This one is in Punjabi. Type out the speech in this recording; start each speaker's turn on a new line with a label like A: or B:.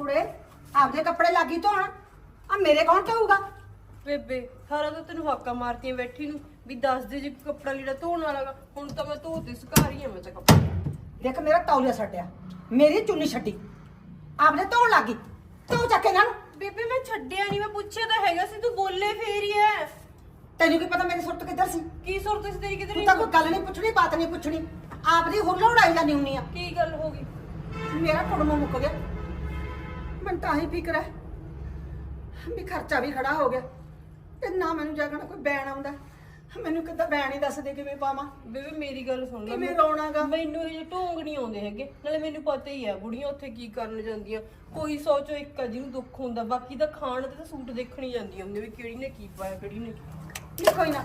A: ਆਪਦੇ ਕੱਪੜੇ ਲੱਗੀ ਧੋਣ। ਆ ਮੇਰੇ ਕੌਣ ਧੋਊਗਾ?
B: ਬੇਬੇ ਸਾਰਾ ਤਾਂ ਤੈਨੂੰ ਹਾਕਾ ਮਾਰਤੀਆਂ ਬੈਠੀ ਨੂੰ ਵੀ ਦੱਸ ਦੇ ਜੇ ਕੱਪੜਾ ਲੀੜਾ ਧੋਣ ਵਾਲਾ ਗਾ। ਹੁਣ ਤਾਂ ਮੈਂ ਧੋਤੇ ਸੁਕਾਰੀ ਆ ਮੈਂ ਤਾਂ ਕੱਪੜੇ।
A: ਦੇਖ ਮੇਰਾ ਤੌਲੀਆ ਛੱਡਿਆ ਮੇਰੀ ਚੁੰਨੀ ਛੱਡੀ। ਆਪਦੇ ਧੋਣ ਲੱਗੀ। ਧੋ ਚੱਕ ਇਹਨਾਂ ਨੂੰ।
B: ਬੇਬੇ ਮੈਂ ਛੱਡਿਆ ਨਹੀਂ ਮੈਂ ਪੁੱਛਿਆ ਤਾਂ ਹੈਗਾ ਸੀ ਤੂੰ ਬੋਲੇ ਫੇਰ ਹੀ ਐ।
A: ਤੈਨੂੰ ਕੀ ਪਤਾ ਮੇਰੀ ਸੁਰਤ ਕਿੱਧਰ ਸੀ?
B: ਕੀ ਸੁਰਤ ਸੀ ਤੇਰੀ ਕਿਧਰ
A: ਤੂੰ ਤਾਂ ਕੋਈ ਗੱਲ ਨਹੀਂ ਪੁੱਛਣੀ ਬਾਤ ਨਹੀਂ ਪੁੱਛਣੀ। ਆਪਦੀ ਹੁੱਲ ਉਡਾਈ ਜਾਂਦੀ ਹੁੰਨੀ ਆ।
B: ਕੀ ਗੱਲ ਹੋ ਗਈ?
A: ਮੇਰਾ ਕੁੜਮਾ ਮੁੱਕ ਗਿਆ। ਮੈਨੂੰ ਤਾਂ ਹੀ ਫਿਕਰ ਹੈ ਵੀ ਖਰਚਾ ਵੀ ਖੜਾ ਹੋ ਗਿਆ ਤੇ ਨਾ ਮੈਨੂੰ ਜਾਗਣਾ ਕੋਈ ਬੈਣ ਆਉਂਦਾ। ਮੈਨੂੰ ਕਿੱਦਾਂ ਬੈਣ ਹੀ ਦੱਸ ਦੇ ਕਿਵੇਂ ਪਾਵਾਂ।
B: ਬੇਬੇ ਮੇਰੀ ਗੱਲ ਸੁਣ ਲੈ।
A: ਕਿਵੇਂ ਰੋਣਾਗਾ?
B: ਮੈਨੂੰ ਇਹ ਢੋਂਗ ਨਹੀਂ ਆਉਂਦੇ ਹੈਗੇ। ਨਾਲੇ ਮੈਨੂੰ ਪਤਾ ਹੀ ਆ ਬੁੜੀਆਂ ਉੱਥੇ ਕੀ ਕਰਨ ਜਾਂਦੀਆਂ। ਕੋਈ ਸੋਚੋ ਇੱਕ ਆ ਜਿਹਨੂੰ ਦੁੱਖ ਹੁੰਦਾ ਬਾਕੀ ਤਾਂ ਖਾਣ ਤੇ ਤਾਂ ਸੂਟ ਦੇਖਣ ਹੀ ਜਾਂਦੀਆਂ ਹੁੰਦੀਆਂ ਵੀ ਕਿਹੜੀ ਨੇ ਕੀ ਪਾਇਆ ਕਿਹੜੀ ਨੇ ਕੀ
A: ਨਹੀਂ ਕੋਈ ਨਾ।